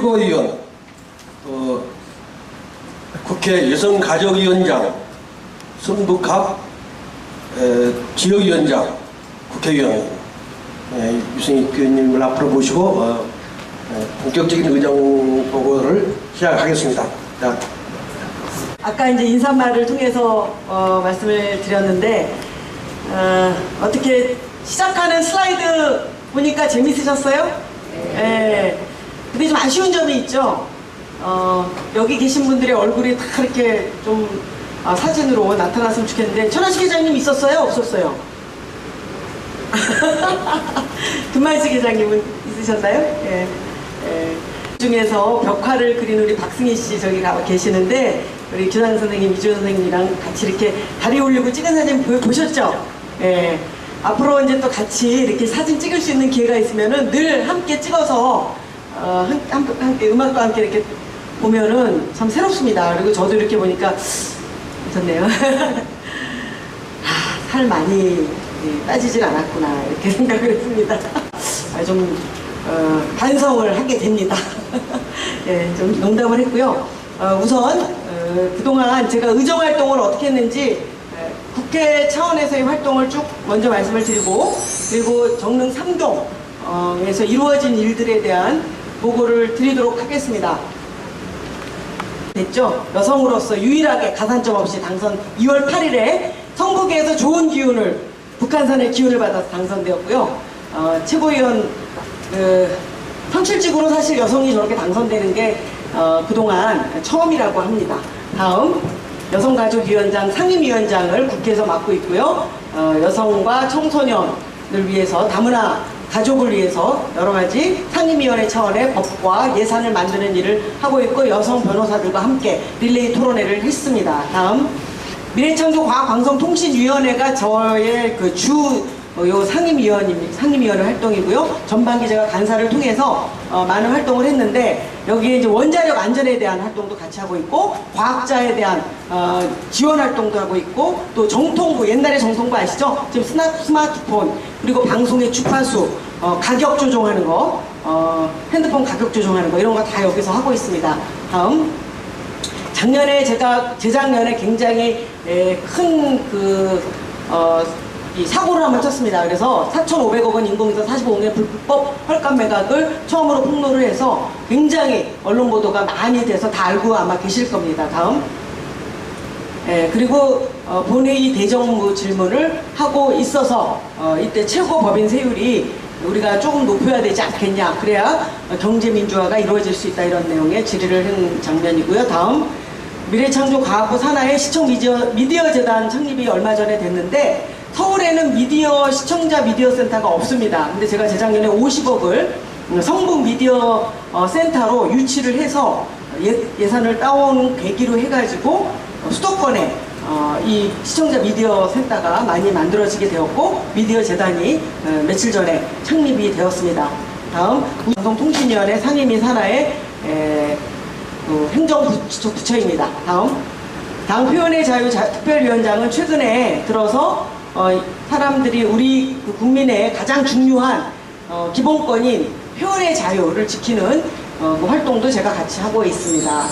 최고위원, 또 국회 여성가족위원장, 성북갑 에, 지역위원장, 국회의원 에, 유승익 의원님을 앞으로 모시고 어, 에, 본격적인 의정 보고를 시작하겠습니다. 자, 아까 이제 인사말을 통해서 어, 말씀을 드렸는데 어, 어떻게 시작하는 슬라이드 보니까 재밌으셨어요? 네. 근데 좀 아쉬운 점이 있죠. 어, 여기 계신 분들의 얼굴이 다 이렇게 좀 아, 사진으로 나타났으면 좋겠는데 천하식 회장님 있었어요? 없었어요? 금만식 회장님은 있으셨나요? 예. 예. 중에서 벽화를 그린 우리 박승희 씨 저기 가 계시는데 우리 교장 선생님, 이주연 선생님이랑 같이 이렇게 다리 올리고 찍은 사진 보, 보셨죠? 예. 앞으로 이제 또 같이 이렇게 사진 찍을 수 있는 기회가 있으면은 늘 함께 찍어서 어, 한, 한, 함께 음악과 함께 이렇게 보면은 참 새롭습니다. 그리고 저도 이렇게 보니까 좋네요. 아, 살 많이 예, 빠지질 않았구나 이렇게 생각을 했습니다. 아, 좀 어, 반성을 하게 됩니다. 예, 좀 농담을 했고요. 어, 우선 어, 그동안 제가 의정 활동을 어떻게 했는지 에, 국회 차원에서의 활동을 쭉 먼저 말씀을 드리고 그리고 정릉 3동에서 이루어진 일들에 대한 보고를 드리도록 하겠습니다. 됐죠? 여성으로서 유일하게 가산점 없이 당선 2월 8일에 성북에서 좋은 기운을 북한산의 기운을 받아서 당선되었고요. 어, 최고위원 그, 선출직으로 사실 여성이 저렇게 당선되는 게 어, 그동안 처음이라고 합니다. 다음 여성가족위원장 상임위원장을 국회에서 맡고 있고요. 어, 여성과 청소년을 위해서 다문화 가족을 위해서 여러 가지 상임위원회 차원의 법과 예산을 만드는 일을 하고 있고 여성 변호사들과 함께 릴레이 토론회를 했습니다. 다음 미래창조 과학방송통신위원회가 저의 그주 어, 요 상임위원입니다. 상임위원회 활동이고요. 전반기 제가 간사를 통해서 어, 많은 활동을 했는데 여기에 이제 원자력 안전에 대한 활동도 같이 하고 있고 과학자에 대한 어, 지원 활동도 하고 있고 또 정통부 옛날에 정통부 아시죠? 지금 스마, 스마트폰 그리고 방송의 주파수 어, 가격 조정하는 거 어, 핸드폰 가격 조정하는 거 이런 거 다 여기서 하고 있습니다. 다음 작년에 제가 재작년에 굉장히 큰 그 어, 이 사고를 한번 쳤습니다. 그래서 4,500억 원 인공위성 45억의 불법 헐값 매각을 처음으로 폭로를 해서 굉장히 언론 보도가 많이 돼서 다 알고 아마 계실 겁니다. 다음. 예, 그리고 어, 본회의 대정부 질문을 하고 있어서 어, 이때 최고 법인 세율이 우리가 조금 높여야 되지 않겠냐 그래야 어, 경제 민주화가 이루어질 수 있다 이런 내용의 질의를 한 장면이고요. 다음 미래창조 과학부 산하의 시청 미디어, 미디어 재단 창립이 얼마 전에 됐는데 서울에는 미디어 시청자 미디어 센터가 없습니다. 근데 제가 재작년에 50억을 성북 미디어 어, 센터로 유치를 해서 예, 산을 따온 계기로 해가지고 수도권에 어, 이 시청자 미디어 센터가 많이 만들어지게 되었고 미디어 재단이 어, 며칠 전에 창립이 되었습니다. 다음 방송통신위원회 상임위 산하의 에, 그 행정부처입니다. 다음 당 표현의 자유 자- 특별위원장은 최근에 들어서 어, 사람들이 우리 그 국민의 가장 중요한 어, 기본권인 표현의 자유를 지키는 어, 그 활동도 제가 같이 하고 있습니다.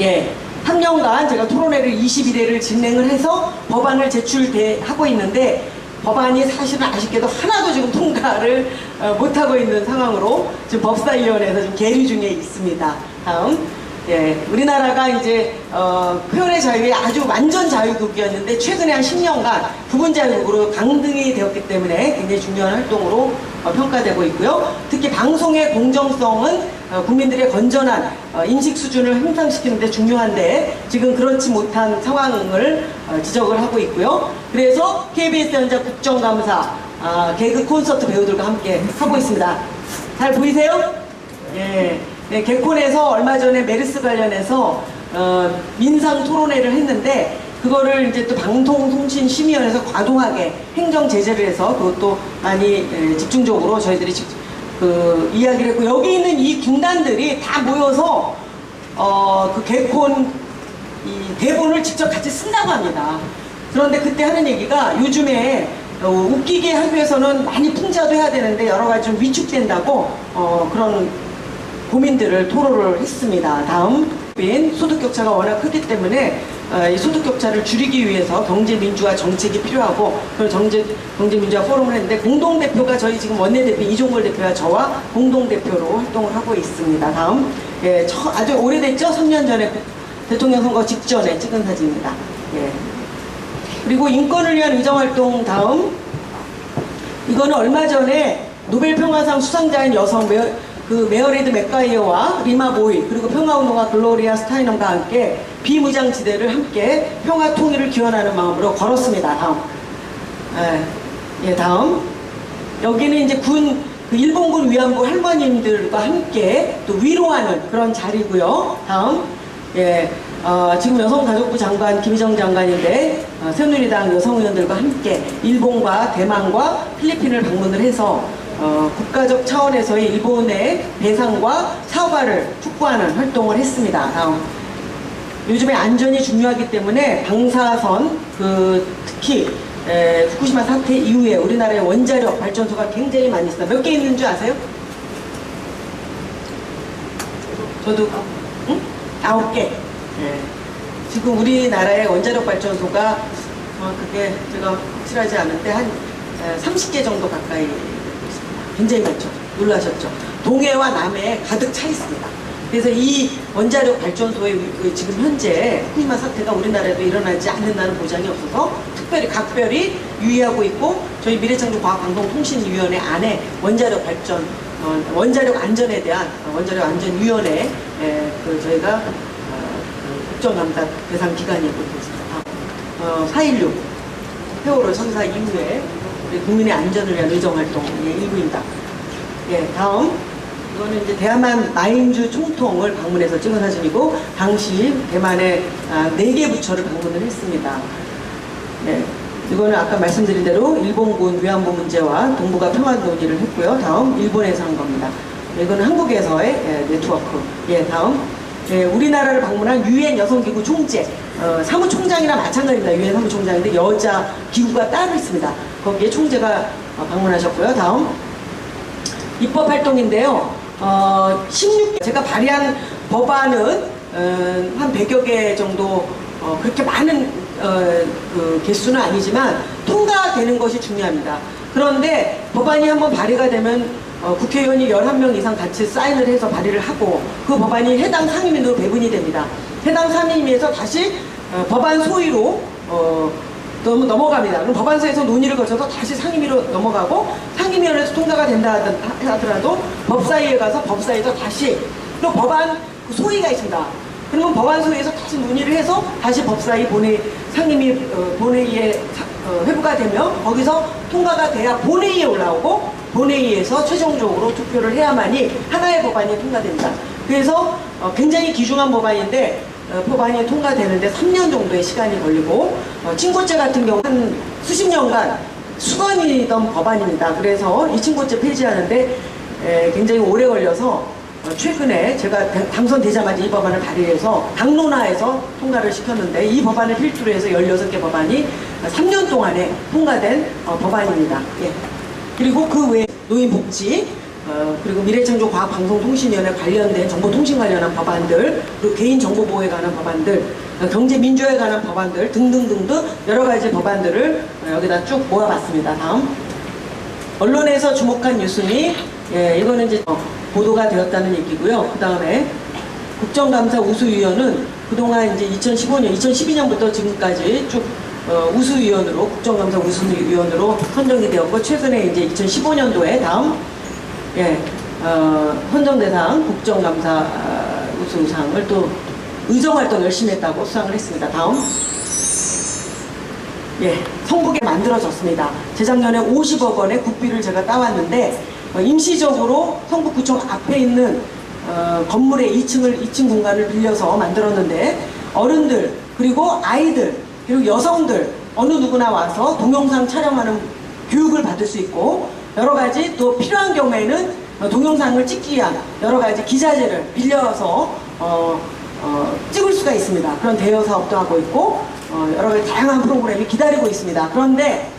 예, 3년간 제가 토론회를 21회를 진행을 해서 법안을 제출하고 있는데 법안이 사실은 아쉽게도 하나도 지금 통과를 어, 못하고 있는 상황으로 지금 법사위원회에서 좀 계류 중에 있습니다. 다음. 예, 우리나라가 이제 어, 표현의 자유의 아주 완전 자유국이었는데 최근에 한 10년간 부분 자유국으로 강등이 되었기 때문에 굉장히 중요한 활동으로 어, 평가되고 있고요. 특히 방송의 공정성은 어, 국민들의 건전한 어, 인식 수준을 향상시키는 데 중요한데 지금 그렇지 못한 상황을 어, 지적을 하고 있고요. 그래서 KBS 현장 국정감사 아, 개그 콘서트 배우들과 함께 하고 있습니다. 잘 보이세요? 예. 네, 개콘에서 얼마 전에 메르스 관련해서 어, 민상 토론회를 했는데 그거를 이제 또 방통통신심의원에서 과도하게 행정 제재를 해서 그것도 많이 에, 집중적으로 저희들이 직, 그 이야기를 했고 여기 있는 이 군단들이 다 모여서 어, 그 개콘 이 대본을 직접 같이 쓴다고 합니다. 그런데 그때 하는 얘기가 요즘에 어, 웃기게 하기 위해서는 많이 풍자도 해야 되는데 여러 가지 좀 위축된다고 어, 그런 고민들을 토로를 했습니다. 다음 빈 소득 격차가 워낙 크기 때문에 어, 이 소득 격차를 줄이기 위해서 경제 민주화 정책이 필요하고 그런 정제 경제 민주화 포럼을 했는데 공동 대표가 저희 지금 원내 대표 이종걸 대표와 저와 공동 대표로 활동을 하고 있습니다. 다음 예, 처- 아주 오래됐죠? 3년 전에 대통령 선거 직전에 찍은 사진입니다. 예. 그리고 인권을 위한 의정 활동 다음 이거는 얼마 전에 노벨 평화상 수상자인 여성 메, 그 메어리드 맥가이어와 리마 보이 그리고 평화운동가 글로리아 스타이넘과 함께 비무장지대를 함께 평화 통일을 기원하는 마음으로 걸었습니다. 다음. 예, 예, 다음. 여기는 이제 군, 그 일본군 위안부 할머님들과 함께 또 위로하는 그런 자리고요. 다음. 예, 어, 지금 여성가족부 장관 김희정 장관인데 어, 새누리당 여성의원들과 함께 일본과 대만과 필리핀을 방문을 해서 어, 국가적 차원에서의 일본의 배상과 사과를 촉구하는 활동을 했습니다. 다음. 요즘에 안전이 중요하기 때문에 방사선 그 특히 에, 후쿠시마 사태 이후에 우리나라의 원자력 발전소가 굉장히 많이 있습니다. 몇개 있는 줄 아세요? 저도 응? 아홉 개. 예. 지금 우리나라의 원자력 발전소가 어, 그게 제가 확실하지 않은데 한 에, 30개 정도 가까이. 굉장히 많죠. 놀라셨죠? 동해와 남해에 가득 차 있습니다. 그래서 이 원자력 발전소의 위- 그 지금 현재 후쿠시마 사태가 우리나라에도 일어나지 않는다는 보장이 없어서 특별히 각별히 유의하고 있고 저희 미래창조과학방송통신위원회 안에 원자력 발전 어, 원자력 안전에 대한 어, 원자력 안전위원회 에, 그 저희가 어, 그 국정감사 대상 기관이 있고 있습니다. 어, 4.16 세월호 참사 이후에 국민의 안전을 위한 의정활동의 일부입니다. 예, 다음. 이거는 이제 대한만 마인주 총통을 방문해서 찍은 사진이고, 당시 대만의 아, 4개 부처를 방문을 했습니다. 네. 이거는 아까 말씀드린 대로 일본군 위안부 문제와 동북아 평화 논의를 했고요. 다음, 일본에서 한 겁니다. 네, 이거는 한국에서의 예, 네트워크. 예, 다음. 예, 우리나라를 방문한 유엔 여성기구 총재, 어, 사무총장이나 마찬가지입니다. 유엔 사무총장인데 여자 기구가 따로 있습니다. 거기에 총재가 어, 방문하셨고요. 다음. 입법 활동인데요. 어, 16, 제가 발의한 법안은 어, 한 100여 개 정도 어, 그렇게 많은 어, 그 개수는 아니지만 통과되는 것이 중요합니다. 그런데 법안이 한번 발의가 되면 어, 국회의원이 11명 이상 같이 사인을 해서 발의를 하고 그 법안이 해당 상임위로 배분이 됩니다. 해당 상임위에서 다시 어, 법안 소위로 어, 너무 넘어갑니다. 그럼 법안소에서 논의를 거쳐서 다시 상임위로 넘어가고 상임위원회에서 통과가 된다 하더- 하더라도 법사위에 가서 법사위에서 다시 또 법안 그 소위가 있습니다. 그러면 법안 소위에서 다시 논의를 해서 다시 법사위 본회 상임위 어, 본회의에 사- 어, 회부가 되면 거기서 통과가 돼야 본회의에 올라오고 본회의에서 최종적으로 투표를 해야만이 하나의 법안이 통과됩니다. 그래서 어, 굉장히 귀중한 법안인데 어, 법안이 통과되는데 3년 정도의 시간이 걸리고 어, 친고죄 같은 경우 한 수십 년간 수건이던 법안입니다. 그래서 이 친고죄 폐지하는데 에, 굉장히 오래 걸려서 어, 최근에 제가 당- 당선되자마자 이 법안을 발의해서 당론화해서 통과를 시켰는데 이 법안을 필두로 해서 16개 법안이 3년 동안에 통과된 어, 법안입니다. 예. 그리고 그 외에 노인복지 어, 그리고 미래창조과학방송통신위원회 관련된 정보통신 관련한 법안들 그리고 개인정보보호에 관한 법안들 어, 경제민주화에 관한 법안들 등등등등 여러 가지 법안들을 어, 여기다 쭉 모아봤습니다. 다음 언론에서 주목한 뉴스니 예, 이거는 이제 어, 보도가 되었다는 얘기고요. 그 다음에 국정감사 우수위원은 그동안 이제 2015년, 2012년부터 지금까지 쭉 어, 우수위원으로 국정감사 우수위원으로 선정이 되었고 최근에 이제 2015년도에 다음 예, 어, 선정대상 국정감사 아, 우수상을 또 의정활동 열심히 했다고 수상을 했습니다. 다음 예, 성북에 만들어졌습니다. 재작년에 50억 원의 국비를 제가 따왔는데 어, 임시적으로 성북구청 앞에 있는 어, 건물의 2층을 2층 공간을 빌려서 만들었는데 어른들 그리고 아이들 그리고 여성들 어느 누구나 와서 동영상 촬영하는 교육을 받을 수 있고 여러 가지 또 필요한 경우에는 어, 동영상을 찍기 위한 여러 가지 기자재를 빌려서 어, 어, 찍을 수가 있습니다. 그런 대여 사업도 하고 있고 어, 여러 가지 다양한 프로그램이 기다리고 있습니다. 그런데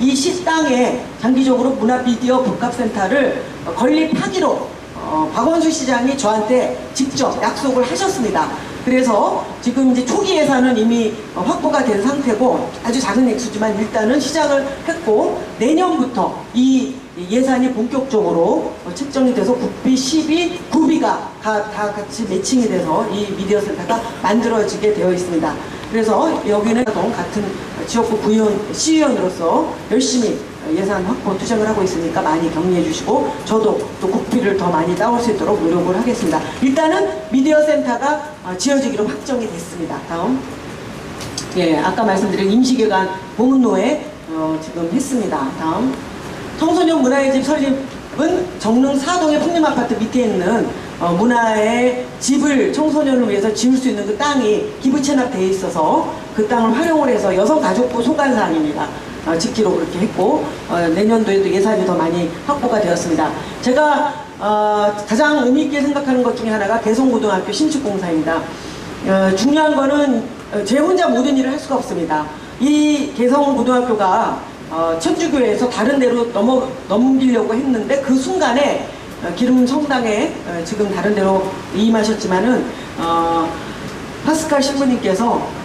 이 식당에 장기적으로 문화비디오 복합센터를 어, 건립하기로 어, 어, 박원순 시장이 저한테 직접 약속을 하셨습니다. 그래서 지금 이제 초기 예산은 이미 어, 확보가 된 상태고 아주 작은 액수지만 일단은 시작을 했고 내년부터 이 예산이 본격적으로 어, 책정이 돼서 국비, 시비, 구비가 다, 다 같이 매칭이 돼서 이 미디어 센터가 만들어지게 되어 있습니다. 그래서 여기는 동 같은 지역구 구의원, 시의원으로서 열심히 예산 확보 투쟁을 하고 있으니까 많이 격려해 주시고 저도 또 국비를 더 많이 따올 수 있도록 노력을 하겠습니다. 일단은 미디어 센터가 어, 지어지기로 확정이 됐습니다. 다음. 예, 아까 말씀드린 임시개관 보문로에 어, 지금 했습니다. 다음. 청소년 문화의 집 설립은 정릉 사동의 풍림아파트 밑에 있는 어, 문화의 집을 청소년을 위해서 지을 수 있는 그 땅이 기부 체납되어 있어서 그 땅을 활용을 해서 여성가족부 소관사항입니다. 어, 짓기로 그렇게 했고 어, 내년도에도 예산이 더 많이 확보가 되었습니다. 제가 어, 가장 의미 있게 생각하는 것 중에 하나가 개성고등학교 신축공사입니다. 어, 중요한 거는 어, 제 혼자 모든 일을 할 수가 없습니다. 이 개성고등학교가 어, 천주교에서 다른 데로 넘어, 넘기려고 했는데 그 순간에 어, 기름 성당에 어, 지금 다른 데로 이임하셨지만은 어, 파스칼 신부님께서 어,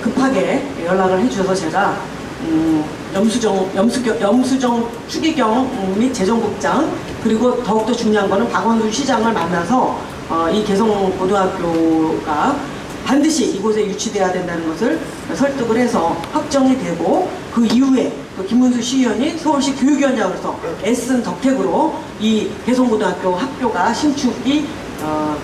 급하게 연락을 해주셔서 제가 음, 염수정, 염수경, 염수정 추기경 및 재정국장 그리고 더욱더 중요한 거는 박원순 시장을 만나서 어, 이 개성고등학교가 반드시 이곳에 유치돼야 된다는 것을 설득을 해서 확정이 되고 그 이후에 또 김문수 시의원이 서울시 교육위원장으로서 애쓴 덕택으로 이 개성고등학교 학교가 신축이 어,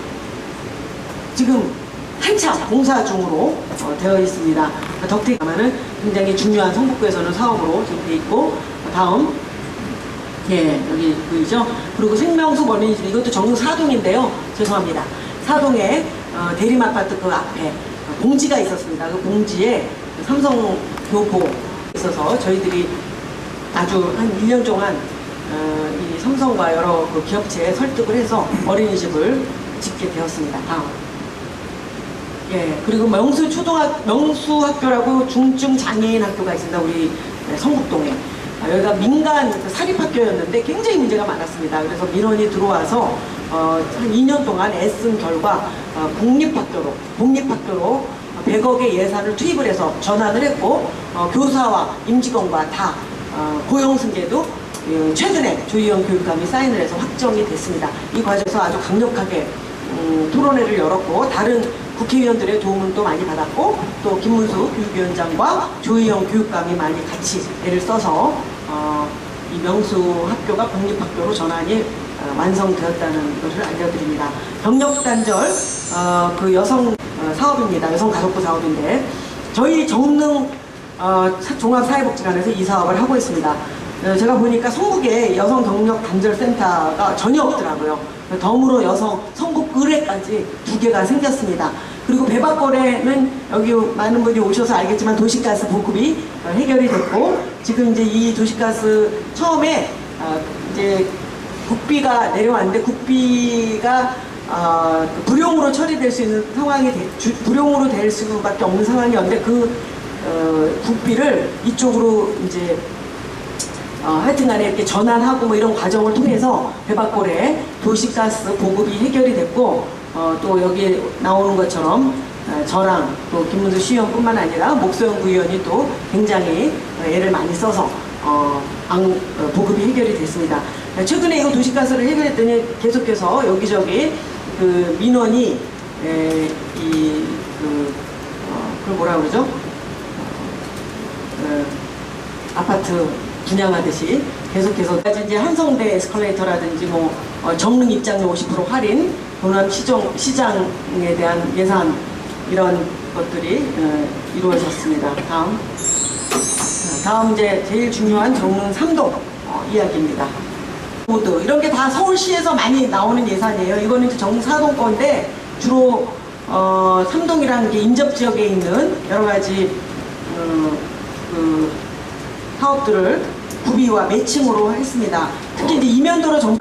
지금 한참 공사 중으로 어, 되어 있습니다. 덕택 가마는 굉장히 중요한 성북구에서는 사업으로 지금 돼 있고 다음 예 여기 보이죠? 그리고 생명수 어린이집 이것도 정릉 사동인데요. 죄송합니다. 사동에 어, 대림아파트 그 앞에 공지가 있었습니다. 그 공지에 삼성 교보 있어서 저희들이 아주 한 1년 동안 어, 이 삼성과 여러 그 기업체에 설득을 해서 어린이집을 짓게 되었습니다. 다음. 예, 그리고 명수 초등학 명수 학교라고 중증 장애인 학교가 있습니다. 우리 네, 성북동에. 아, 여기가 민간 그 사립 학교였는데 굉장히 문제가 많았습니다. 그래서 민원이 들어와서 어, 한 2년 동안 애쓴 결과 어, 공립학교로 공립학교로 100억의 예산을 투입을 해서 전환을 했고 어, 교사와 임직원과 다 어, 고용 승계도 예, 최근에 조희영 교육감이 사인을 해서 확정이 됐습니다. 이 과정에서 아주 강력하게 음, 토론회를 열었고 다른 국회의원들의 도움은 또 많이 받았고 또 김문수 교육위원장과 조희영 교육감이 많이 같이 애를 써서 어, 이 명수 학교가 공립학교로 전환이 어, 완성되었다는 것을 알려드립니다. 경력 단절 어, 그 여성 어, 사업입니다. 여성 가족부 사업인데 저희 정릉 어, 사- 종합사회복지관에서 이 사업을 하고 있습니다. 어, 제가 보니까 성북에 여성 경력 단절 센터가 전혀 없더라고요. 덤으로 여성 성북 의뢰까지 두 개가 생겼습니다. 그리고 배박거래는 여기 많은 분이 오셔서 알겠지만 도시가스 보급이 어, 해결이 됐고 지금 이제 이 도시가스 처음에 어, 이제 국비가 내려왔는데 국비가 어, 그 불용으로 처리될 수 있는 상황이 불용으로 될 수밖에 없는 상황이었는데 그 어, 국비를 이쪽으로 이제 어, 하여튼간에 이렇게 전환하고 뭐 이런 과정을 통해서 배박골에 도시가스 보급이 해결이 됐고 어, 또 여기 나오는 것처럼 어, 저랑 또 김문수 시의원뿐만 아니라 목소영 구의원이 또 굉장히 어, 애를 많이 써서 어, 안- 어, 보급이 해결이 됐습니다. 어, 최근에 이거 도시가스를 해결했더니 계속해서 여기저기 그 민원이 에, 이, 그, 어, 그걸 뭐라 그러죠? 어, 아파트 분양하듯이 계속해서 이제 한성대 에스컬레이터라든지 뭐 어, 정릉 입장료 50% 할인, 도남 시정, 시장에 대한 예산 이런 것들이 어, 이루어졌습니다. 다음. 자, 다음 이제 제일 중요한 정릉 3동 어, 이야기입니다. 모두 이런 게 다 서울시에서 많이 나오는 예산이에요. 이거는 이제 정사동 건데 주로 어, 삼동이라는 게 인접 지역에 있는 여러 가지 어, 그 사업들을 구비와 매칭으로 했습니다. 특히 이제 이면도로 정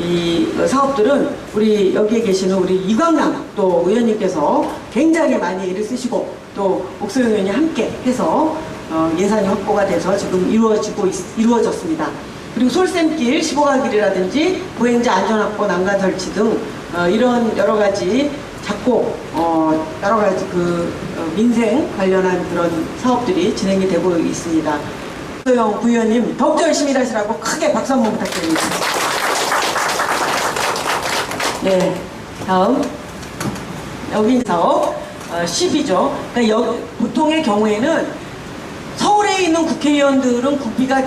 이 사업들은 우리 여기에 계시는 우리 이광남 또 의원님께서 굉장히 많이 애를 쓰시고 또 옥소영 의원이 함께 해서 어, 예산이 확보가 돼서 지금 이루어지고 있, 이루어졌습니다. 그리고 솔샘길, 15가 길이라든지 보행자 안전확보, 난간 설치 등 어, 이런 여러 가지 작고 어, 여러 가지 그 어, 민생 관련한 그런 사업들이 진행이 되고 있습니다. 소영 부위원님 더욱더 열심히 일하시라고 크게 박수 한번 부탁드립니다. 네, 다음 여기 사업 어, 10이죠. 그러니까 여- 보통의 경우에는 서울에 있는 국회의원들은 국비가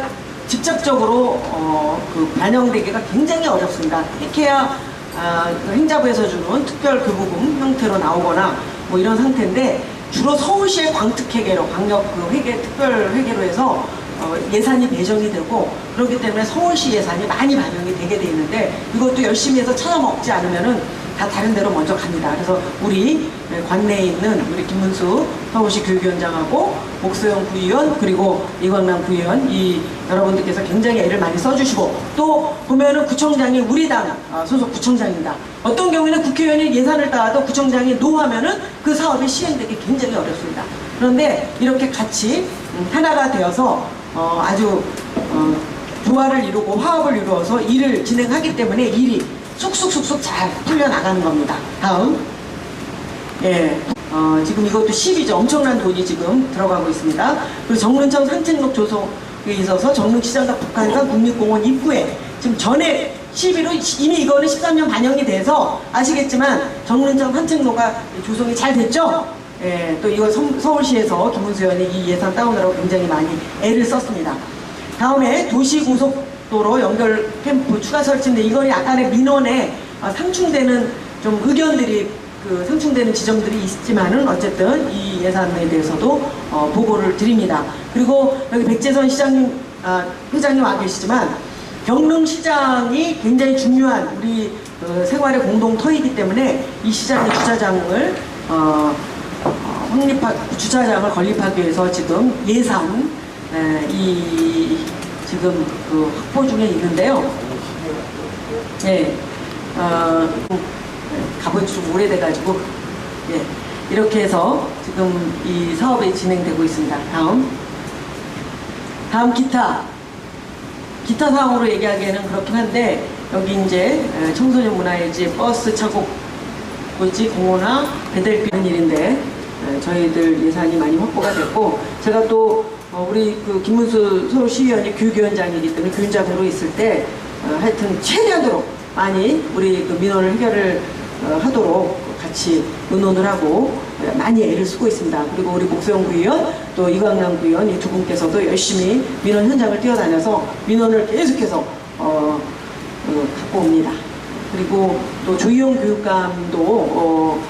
직접적으로 어, 그 반영되기가 굉장히 어렵습니다. 해케야 아, 그 행자부에서 주는 특별 교부금 형태로 나오거나 뭐 이런 상태인데 주로 서울시의 광특회계로 광역 그 회계 특별 회계로 해서 어, 예산이 배정이 되고 그렇기 때문에 서울시 예산이 많이 반영이 되게 돼 있는데 이것도 열심히 해서 찾아 먹지 않으면은 다 다른 데로 먼저 갑니다. 그래서 우리 네, 관내에 있는 우리 김문수 서울시 교육위원장하고 목소영 부위원 그리고 이광남 부위원 이 여러분들께서 굉장히 애를 많이 써주시고 또 보면은 구청장이 우리 당 아, 소속 구청장입니다. 어떤 경우에는 국회의원이 예산을 따도 구청장이 노하면은 그 사업이 시행되기 굉장히 어렵습니다. 그런데 이렇게 같이 음, 하나가 되어서 어, 아주 어, 조화를 이루고 화합을 이루어서 일을 진행하기 때문에 일이 쑥쑥쑥쑥 잘 풀려나가는 겁니다. 다음. 예. 어, 지금 이것도 10이죠. 엄청난 돈이 지금 들어가고 있습니다. 그리고 정릉천 산책로 조성에 있어서 정릉시장과 북한산 국립공원 입구에 지금 전에 11호 이미 이거는 13년 반영이 돼서 아시겠지만 정릉천 산책로가 조성이 잘 됐죠? 예, 또 이거 서, 서울시에서 김문수 의원이 이 예산 따오느라고 굉장히 많이 애를 썼습니다. 다음에 도시고속도로 연결 캠프 추가 설치인데 이건 약간의 민원에 어, 상충되는 좀 의견들이 그 상충되는 지점들이 있지만은 어쨌든 이 예산에 대해서도 어, 보고를 드립니다. 그리고 여기 백재선 시장님 아, 회장님 와 계시지만 경릉시장이 굉장히 중요한 우리 어, 생활의 공동터이기 때문에 이 시장의 주차장을 어, 어, 확립하, 주차장을 건립하기 위해서 지금 예산 에, 이 지금 그 확보 중에 있는데요. 예, 어, 가본 지 좀 오래돼가지고 예, 이렇게 해서 지금 이 사업이 진행되고 있습니다. 다음, 다음 기타 기타 사항으로 얘기하기에는 그렇긴 한데 여기 이제 에, 청소년 문화예지 버스 차고 고지 공원화 배달 비는 일인데 에, 저희들 예산이 많이 확보가 됐고 제가 또 어, 우리 그 김문수 서울시의원이 교육위원장이기 때문에 교육장으로 있을 때 어, 하여튼 최대한으로 많이 우리 그 민원을 해결을 어, 하도록 같이 의논을 하고 어, 많이 애를 쓰고 있습니다. 그리고 우리 목소영 부위원 또 이광남 부위원 이 두 분께서도 열심히 민원 현장을 뛰어다녀서 민원을 계속해서 어, 어, 갖고 옵니다. 그리고 또 조희용 교육감도 어,